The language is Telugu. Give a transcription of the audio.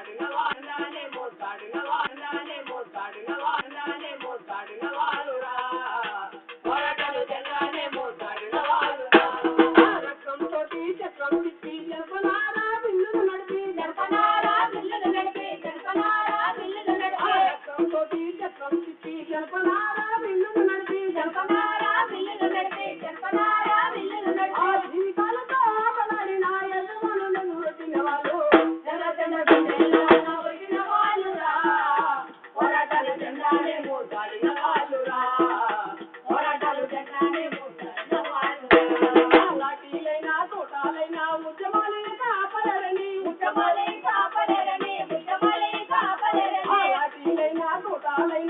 party. ముట్టమలై కాపలరని ముట్టమలై కాపలరని ఆటిలైనా తోటాలైనా